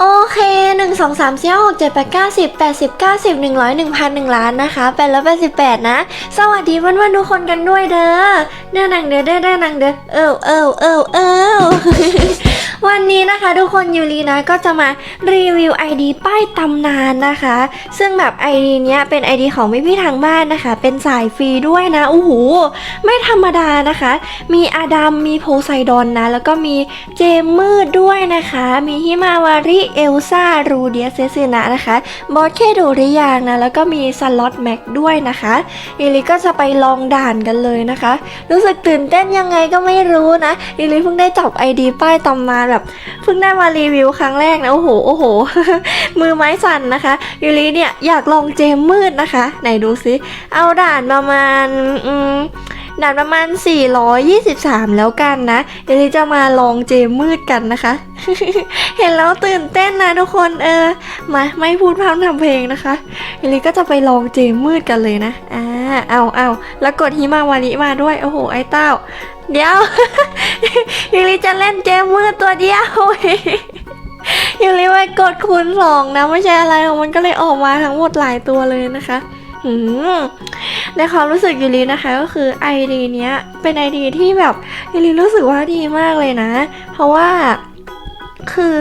โอเคหนึ่งสองสามสี่หกเจ็ดแปดเก้าสิบแปดสิบเก้าสิบหนึ่งร้อยหนึ่งพันหนึ่งล้านนะคะแปดร้อยแปดสิบแปดนะ สวัสดีวันวันๆทุกคนกันด้วยเด้อเด้อนังเด้อเด้อเด้อนังเด้อเออเออเออเออ วันนี้นะคะทุกคนยูรีนะก็จะมารีวิว ID ป้ายตำนานนะคะ ซึ่งแบบ ID เนี้ยเป็น ID ของพี่ๆทางบ้านนะคะ เป็นสายฟรีด้วยนะโอ้โหไม่ธรรมดานะคะ มีอาดัมมีโพไซดอนนะ แล้วก็มีเจมมืดด้วยนะคะ มีฮิมาวาริเอลซ่ารูเดียเซซินะนะคะบอสเคโดริยางนะแล้วก็มีสล็อตแม็กด้วยนะคะยูริก็จะไปลองด่านกันเลยนะคะ รู้สึกตื่นเต้นยังไงก็ไม่รู้นะยูริเพิ่งได้จับ ID ป้ายตำนานแบบเพิ่งได้มารีวิวครั้งแรกนะโอ้โหโอ้โห มือไม้สั่นนะคะยูริเนี่ยอยากลองเจมมืดนะคะ ไหนดูซิเอาด่านประมาณอืม ด่านประมาณ 423 แล้วกันนะเดี๋ยวนี้จะมาลองเจมืดกันนะคะ เห็นแล้วตื่นเต้นนะทุกคนเออมาไม่พูดพร่ำทำเพลงนะคะเดี๋ยวนี้ก็จะไปลองเจมืดกันเลยนะอ่าเอาเอาแล้วกดฮิมาวาริมาด้วยโอ้โหไอ้เต้า เดี๋ยวยูริจะเล่นเจมืดตัวเดียวยูริไปกดคูณสองนะไม่ใช่อะไรหรอกมันก็เลยออกมาทั้งหมดหลายตัวเลยนะคะ ในความรู้สึกยูรินะคะ ก็คือ ID เนี้ยเป็น ID ที่แบบยูริรู้สึกว่าดีมากเลยนะ เพราะว่าคือ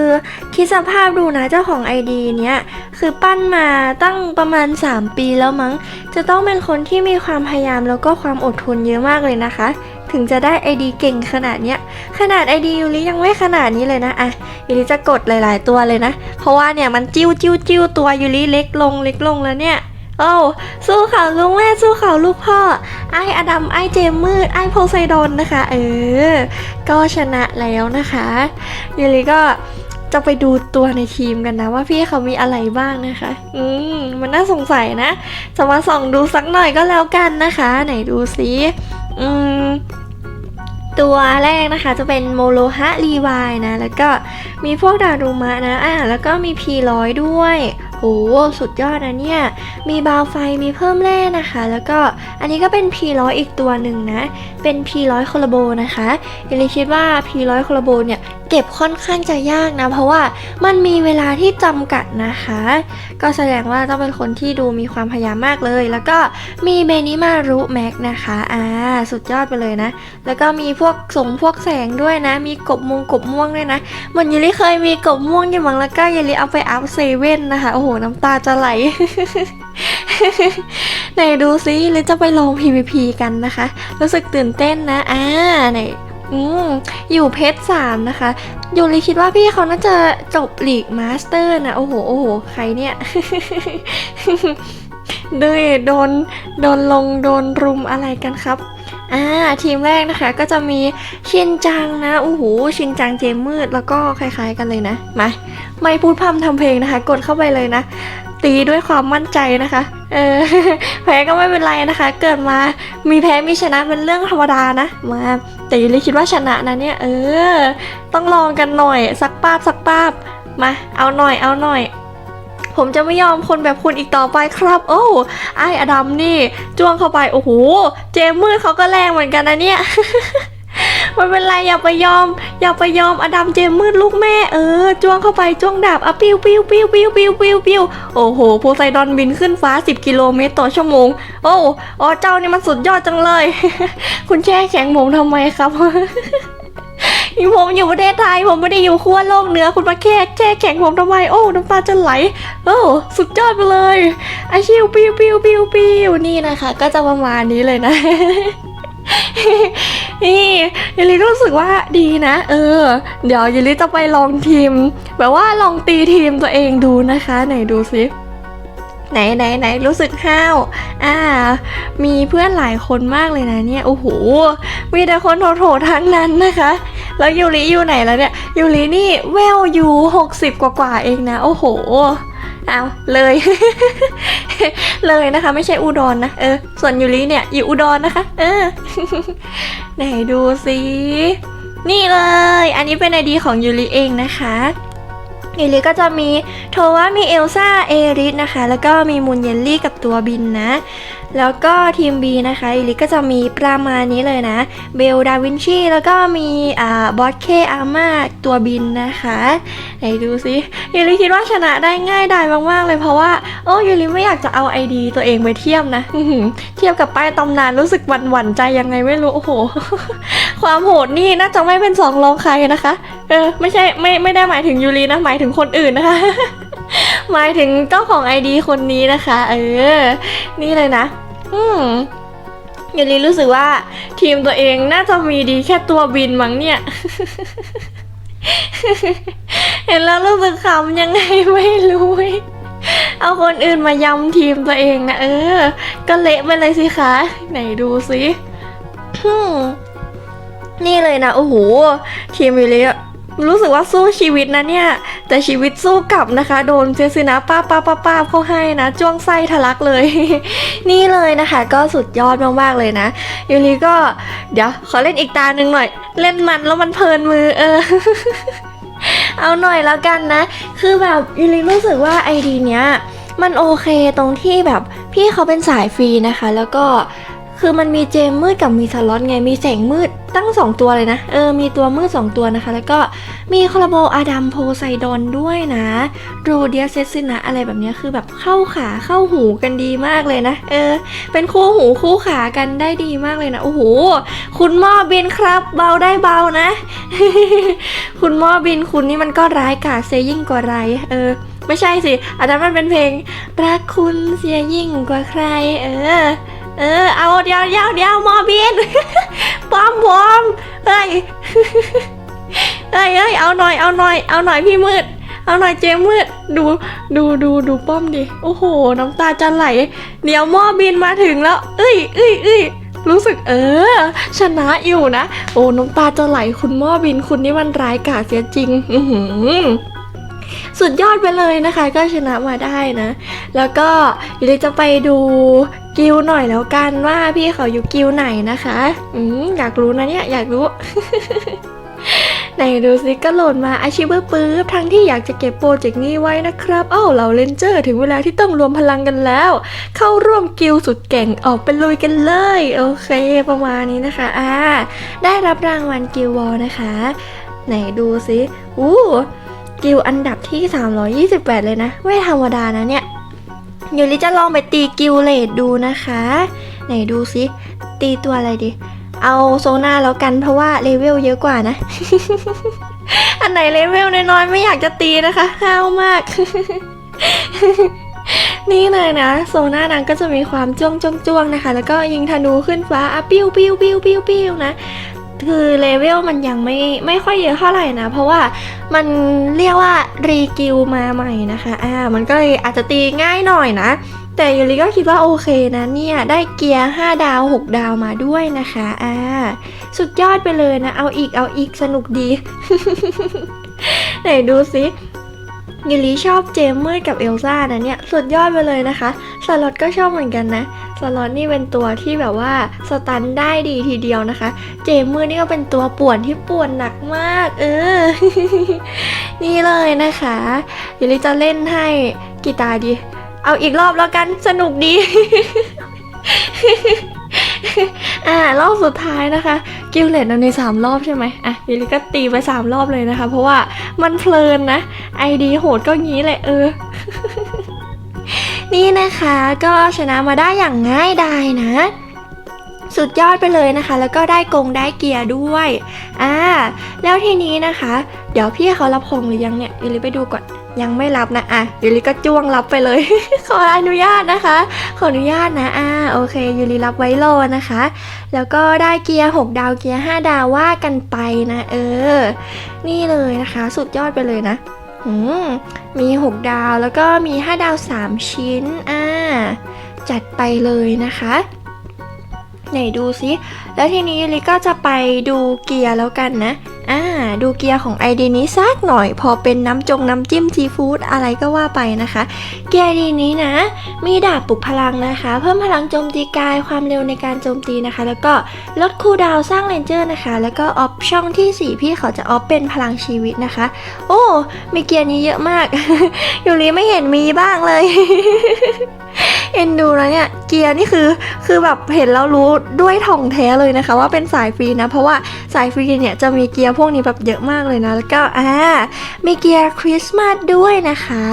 คิดสภาพดูนะเจ้าของ ID เนี้ยคือปั้นมาตั้งประมาณ 3 ปีแล้วมั้ง จะต้องเป็นคนที่มีความพยายามแล้วก็ความอดทนเยอะมากเลยนะคะ ถึงจะได้ ID เก่งขนาดเนี้ยขนาด ID ยูริยังไม่ขนาดนี้เลยนะอะยูริจะกดหลาย ๆ ตัวเลยนะ เพราะว่าเนี่ยมันจิ้วจิ้วจิ้วตัวยูริเล็กลงเล็กลงแล้วเนี่ย โอ้าสู้เขาลูกแม่สู้เขาลูกพ่อ ไออดัมไอเจมมืด ไอโพไซดอนนะคะ เออ ก็ชนะแล้วนะคะยูริก็จะไปดูตัวในทีมกันนะ ว่าพี่เขามีอะไรบ้างนะคะ อืม มันน่าสงสัยนะ จะมาส่องดูสักหน่อยก็แล้วกันนะคะ ไหนดูซิอืมตัวแรกนะคะจะเป็นโมโลฮะรีวายนะ แล้วก็มีพวกดารุมะนะอ่าแล้วก็มีพีร้อยด้วย โหสุดยอดนะเนี่ย มีบาวไฟมีเพิ่มแร่นะคะ แล้วก็อันนี้ก็เป็น P100 อีกตัวหนึ่งนะ เป็น P100 คอลโบนะคะเอลิคิดว่า P100 คอลโบเนี่ยเก็บค่อนข้างจะยากนะ เพราะว่ามันมีเวลาที่จำกัดนะคะ ก็แสดงว่าต้องเป็นคนที่ดูมีความพยายามมากเลย แล้วก็มีเบนิมารุแม็กนะคะอ่าสุดยอดไปเลยนะ แล้วก็มีพวกสงพวกแสงด้วยนะ มีกบมงกบม่วงด้วยนะเหมือนยูริเคยมีกบม่วงอยู่มั้งแล้วก็ยูริเอาไปอัพเซเว่นนะคะ โอ้โห น้ำตาจะไหลไหนดูซิหรือจะไปลอง PVP กันนะคะ รู้สึกตื่นเต้นนะอ่าไหน อืมอยู่เพชรสามนะคะยูริคิดว่าพี่เขาน่าจะจบลีกมาสเตอร์นะ โอ้โห โอ้โห ใครเนี่ยด้วยโดน โดนลง โดนรุมอะไรกันครับ อ่า ทีมแรกนะคะ ก็จะมีชินจังนะ โอ้โห ชินจังเจมมืด แล้วก็คล้าย ๆ กันเลยนะ มา ไม่พูดพร่ำทำเพลงนะคะ กดเข้าไปเลยนะ ตีด้วยความมั่นใจนะคะ เออ แพ้ก็ไม่เป็นไรนะคะ เกิดมา มีแพ้ มีชนะเป็นเรื่องธรรมดานะ มา แต่ยูริคิดว่าชนะนะเนี่ยเออ ต้องลองกันหน่อย สักป้าบสักป้าบมาเอาหน่อยเอาหน่อย ผมจะไม่ยอมคนแบบคุณอีกต่อไปครับ โอ้ไออดัมนี่ จ้วงเข้าไป โอ้โห เจมมืดเขาก็แรงเหมือนกันนะเนี่ย ไม่เป็นไรอย่าไปยอม อย่าไปยอมอดัมเจมมืดลูกแม่เออจ้วงเข้าไปจ้วงดาบอะปิ้วปิ้วปิ้วปิ้วปิ้วปิ้วปิ้วโอ้โหโพไซดอนบินขึ้นฟ้า 10 กิโลเมตรต่อชั่วโมง โอ้อ๋อเจ้านี่มันสุดยอดจังเลย คุณแช่แข็งผมทำไมครับผมอยู่ประเทศไทยผมไม่ได้อยู่ขั้วโลกเหนือคุณมาแค่แช่แข็งผมทำไมโอ้น้ำตาจะไหลโอ้สุดยอดไปเลยไอชิวปิ้วปิ้วปิ้วปิ้วนี่นะคะ ก็จะประมาณนี้เลยนะ นี่ยูริรู้สึกว่าดีนะ เออ เดี๋ยวยูริจะไปลองทีม แบบว่าลองตีทีมตัวเองดูนะคะ ไหนดูซิไหนไหนไหนรู้สึกห้าวอ่า มีเพื่อนหลายคนมากเลยนะเนี่ย โอ้โห มีแต่คนโถๆทั้งนั้นนะคะ แล้วยูริอยู่ไหนแล้วเนี่ย ยูรินี่แววอยู่หกสิบกว่าๆเองนะ โอ้โห เอาเลย เลยนะคะ ไม่ใช่อุดรนนะเออส่วนยูริเนี่ยอยู่อุดรนะคะ เออไหนดูสินี่เลย อันนี้เป็นไอดีของยูริเองนะคะ ยูริก็จะมีโทว่ามีเอลซ่าเอริสนะคะ แล้วก็มีมูนเยลลี่กับตัวบินนะ แล้วก็ทีม B นะคะยูริก็จะมีประมาณนี้เลยนะ เบลดาวินชีแล้วก็มีอ่าบอสเคอาม่าตัวบินนะคะไหนดูสิยูริคิดว่าชนะได้ง่ายดายมากๆเลยเพราะว่าโอ้ยูริไม่อยากจะเอาไอดีตัวเองไปเทียบนะเทียบกับป้ายตำนานรู้สึกหวั่นหวั่นใจยังไงไม่รู้โอ้โห ความโหดนี่น่าจะไม่เป็นสองรองใครนะคะ เออไม่ใช่ไม่ไม่ได้หมายถึงยูรินะหมายถึงคนอื่นนะคะ หมายถึงเจ้าของไอดีคนนี้นะคะ เออ นี่เลยนะ อืมยูริรู้สึกว่าทีมตัวเองน่าจะมีดีแค่ตัวบินมั้งเนี่ย เห็นแล้วรู้สึกขำยังไงไม่รู้เอาคนอื่นมายำทีมตัวเองนะเออ ก็เละไปเลยสิคะ ไหนดูสิ นี่เลยนะ โอ้โห ทีมยูริอะรู้สึกว่าสู้ชีวิตนะเนี่ย แต่ชีวิตสู้กลับนะคะ โดนเซซินะป้าป้าป้าป้าเข้าให้นะจ้วงไส้ทะลักเลย นี่เลยนะคะ ก็สุดยอดมากๆเลยนะยูริก็ เดี๋ยว ขอเล่นอีกตาหนึ่งหน่อย เล่นมันแล้วมันเพลินมือเออเอาหน่อยแล้วกันนะ คือแบบยูริรู้สึกว่าไอดีเนี้ยมันโอเคตรงที่แบบพี่เขาเป็นสายฟรีนะคะ แล้วก็ คือมันมีเจมมืดกับมีสล็อตไงมีแสงมืดตั้ง 2 ตัวเลยนะ เออ มีตัวมืด 2 ตัวนะคะ แล้วก็มีคอลลาโบอาดัมโพไซดอนด้วยนะโรเดียเซซินะอะไรแบบนี้คือแบบเข้าขาเข้าหูกันดีมากเลยนะ เออ เป็นคู่หูคู่ขากันได้ดีมากเลยนะ โอ้โห คุณหม้อบินครับ เบาได้เบานะ คุณหม้อบินคุณนี่มันก็ร้ายกาเซยิ่งกว่าไร เออไม่ใช่สิอันนั้นมันเป็นเพลงรักคุณเสียยิ่งกว่าใคร เออ เออ เอาเดียวเดียวเดียวมอบินปอมปอมเฮ้ยเฮ้ยเฮ้ยเอาหน่อยเอาหน่อยเอาหน่อยพี่มืด เอาหน่อยเจมมืดดูดูดูดูป้อมดิโอ้โห น้ำตาจะไหลเดี๋ยวมอบินมาถึงแล้วเอ้ยเอ้ยเอ้ยรู้สึกเออ ชนะอยู่นะ โอ้น้ำตาจะไหลคุณมอบินคุณนี่มันร้ายกาจเสียจริง อืสุดยอดไปเลยนะคะ ก็ชนะมาได้นะ แล้วก็เดี๋ยวจะไปดู กิลหน่อยแล้วกันว่าพี่เขาอยู่กิลไหนนะคะอืมอยากรู้นะเนี่ยอยากรู้ไหนดูซิก็โหลดมาอาชีพปื๊บทั้งที่อยากจะเก็บโปรเจกต์นี้ไว้นะครับ เอ้าเหล่าเลนเจอร์ ถึงเวลาที่ต้องรวมพลังกันแล้ว เข้าร่วมกิลสุดเก่งออกไปลุยกันเลย โอเค ประมาณนี้นะคะอ่าได้รับรางวัลกิลวอลนะคะ ไหนดูซิอู้กิลอันดับที่ 328 เลยนะ ไม่ธรรมดานะเนี่ย ยวลิจะลองไปตีกิลเลดดูนะคะ ไหนดูซิ ตีตัวอะไรดี เอาโซนาแล้วกันเพราะว่าเลเวลเยอะกว่านะ อันไหนเลเวลน้อยๆไม่อยากจะตีนะคะห้าวมาก นี่เลยนะ โซน่านางก็จะมีความจ้วงจ้วงจ้วงนะคะ แล้วก็ยิงธนูขึ้นฟ้าอะปิ้วปิ้วปิ้วปิ้วปิ้วนะ คือเลเวลมันยังไม่ไม่ค่อยเยอะเท่าไหร่นะ เพราะว่ามันเรียกว่ารีกิวมาใหม่นะคะอ่ามันก็เลยอาจจะตีง่ายหน่อยนะ แต่ยูริก็คิดว่าโอเคนะเนี่ย ได้เกียร์ 5 ดาว 6 ดาวมาด้วยนะคะอ่าสุดยอดไปเลยนะ เอาอีกเอาอีกสนุกดี ไหนดูสิ ยูริชอบเจมเมอร์กับเอลซ่านะเนี่ยสุดยอดไปเลยนะคะสล็อตก็ชอบเหมือนกันนะสล็อตนี่เป็นตัวที่แบบว่าสตันได้ดีทีเดียวนะคะ เจมมือนี่ก็เป็นตัวป่วนที่ป่วนหนักมาก เออ นี่เลยนะคะยวลิจะเล่นให้กีตาร์ดี เอาอีกรอบแล้วกันสนุกดี อ่ารอบสุดท้ายนะคะ กิลเลตในสามรอบใช่ไหมอะยวลิก็ตีไปสามรอบเลยนะคะ เพราะว่ามันเพลินนะไอดีโหดก็งี้แหละเออ นี่นะคะก็ชนะมาได้อย่างง่ายดายนะสุดยอดไปเลยนะคะ แล้วก็ได้กงได้เกียร์ด้วย อ่า แล้วทีนี้นะคะ เดี๋ยวพี่เขารับของหรือยังเนี่ยยูริไปดูก่อน ยังไม่รับนะอะยูริก็จ้วงรับไปเลย ขออนุญาตนะคะ ขออนุญาตนะอ่าโอเคยูริรับไว้รอนะคะ แล้วก็ได้เกียร์ 6 ดาวเกียร์ 5 ดาวว่ากันไปนะ เออ นี่เลยนะคะ สุดยอดไปเลยนะอืมมี 6 ดาวแล้วก็มี 5 ดาว 3 ชิ้นอ่าจัดไปเลยนะคะไหนดูซิ แล้วทีนี้ลิก็จะไปดูเกียร์แล้วกันนะ อ่าดูเกียร์ของไอดีนี้สักหน่อย พอเป็นน้ำจงน้ำจิ้มซีฟู้ดอะไรก็ว่าไปนะคะ เกียร์ดีนี้นะ มีดาบปลุกพลังนะคะ เพิ่มพลังโจมตีกายความเร็วในการโจมตีนะคะ แล้วก็ลดคูลดาวสร้างเรนเจอร์นะคะ แล้วก็ออฟช่องทีสี่ 4 พี่เขาจะออฟเป็นพลังชีวิตนะคะ โอ้มีเกียร์นี้เยอะมากยูริไม่เห็นมีบ้างเลย เอ็นดูแล้วเนี่ยเกียร์นี่คือคือแบบเห็นแล้วรู้ด้วยท่องแท้เลยนะคะ ว่าเป็นสายฟรีนะ เพราะว่าสายฟรีเนี่ยจะมีเกียร์พวกนี้แบบเยอะมากเลยนะ แล้วก็อ่ามีเกียร์คริสต์มาสด้วยนะคะ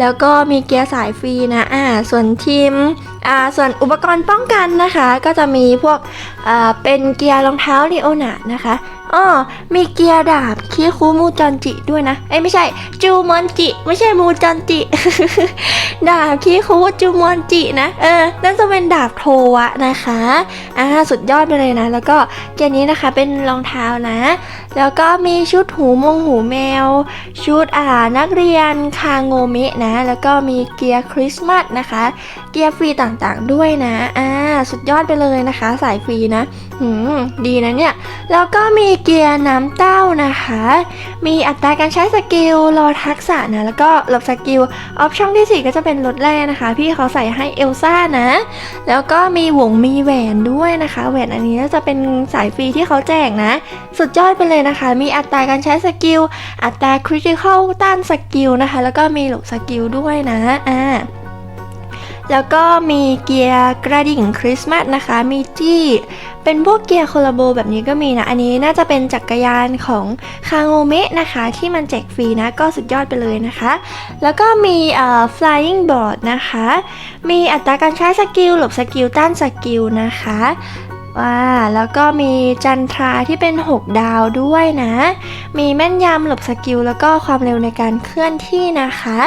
แล้วก็มีเกียร์สายฟรีนะอ่าส่วนทีมอ่าส่วนอุปกรณ์ป้องกันนะคะ ก็จะมีพวกอ่าเป็นเกียร์รองเท้าลีโอนานะคะ อ๋อมีเกียร์ดาบคีคูมูจอนจิด้วยนะเอ้ยไม่ใช่ จูมอนจิ ไม่ใช่มูจอนจิ ดาบคีคูจูมอนจินะ เออ นั่นจะเป็นดาบโทวะนะคะ อ่า สุดยอดไปเลยนะ แล้วก็เกียร์นี้นะคะเป็นรองเท้านะ แล้วก็มีชุดหูมงหูแมว ชุดอ่านักเรียนคาโงเมะนะ แล้วก็มีเกียร์คริสต์มาสนะคะ เกียร์ฟรีต่างๆด้วยนะ อ่า สุดยอดไปเลยนะคะ สายฟรีนะ ดีนะเนี่ย แล้วก็มีเกียร์น้ำเต้านะคะ มีอัตราการใช้สกิลรอทักษะนะ แล้วก็หลบสกิล ออปช่องที่ 4 ก็จะเป็นลดแร่นะคะ พี่เขาใส่ให้เอลซ่านะ แล้วก็มีหวงมีแหวนด้วยนะคะแหวนอันนี้ก็จะเป็นสายฟรีที่เขาแจกนะ สุดยอดไปเลยนะคะ มีอัตราการใช้สกิล อัตราคริติคอลต้านสกิลนะคะ แล้วก็มีหลบสกิลด้วยนะ อ่า แล้วก็มีเกียร์กระดิ่งคริสต์มาสนะคะ มีจี้ เป็นพวกเกียร์โคลาโบแบบนี้ก็มีนะ อันนี้น่าจะเป็นจักรยานของคาโงเมะนะคะ ที่มันแจกฟรีนะ ก็สุดยอดไปเลยนะคะ แล้วก็มีเอ่อ flying board นะคะ มีอัตราการใช้สกิลหลบสกิลต้านสกิลนะคะ ว่าแล้วก็มีจันทราที่เป็น 6 ดาวด้วยนะ มีแม่นยำหลบสกิลแล้วก็ความเร็วในการเคลื่อนที่นะคะ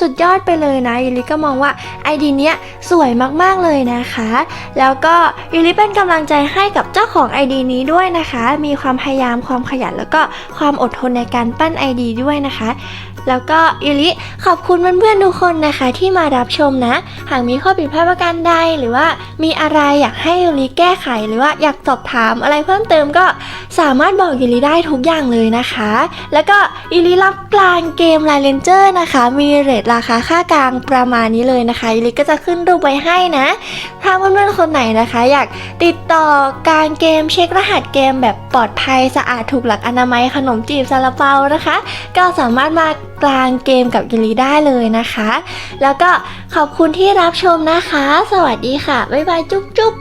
สุดยอดไปเลยนะยูริก็มองว่าไอดีเนี้ยสวยมากๆเลยนะคะ แล้วก็ยูริเป็นกำลังใจให้กับเจ้าของ ID นี้ด้วยนะคะ มีความพยายามความขยันแล้วก็ความอดทนในการปั้น ID ด้วยนะคะ แล้วก็ยูริขอบคุณเพื่อนๆทุกคนนะคะที่มารับชมนะ หากมีข้อผิดพลาดประการใด หรือว่ามีอะไรอยากให้ยูริแก้ไขหรือว่าอยากสอบถามอะไรเพิ่มเติมก็สามารถบอกยูริได้ทุกอย่างเลยนะคะ แล้วก็ยูริรับกลางเกมไลเลนเจอร์นะคะ มีเรทราคาค่ากลางประมาณนี้เลยนะคะยูริก็จะขึ้นรูปไว้ให้นะ ถ้าเพื่อนๆคนไหนนะคะ อยากติดต่อการเกมเช็ครหัสเกมแบบปลอดภัยสะอาดถูกหลักอนามัยขนมจีบซาลาเปานะคะ ก็สามารถมากลางเกมกับยูริได้เลยนะคะ แล้วก็ขอบคุณที่รับชมนะคะ สวัสดีค่ะ บ๊ายบายจุ๊บจุ๊บ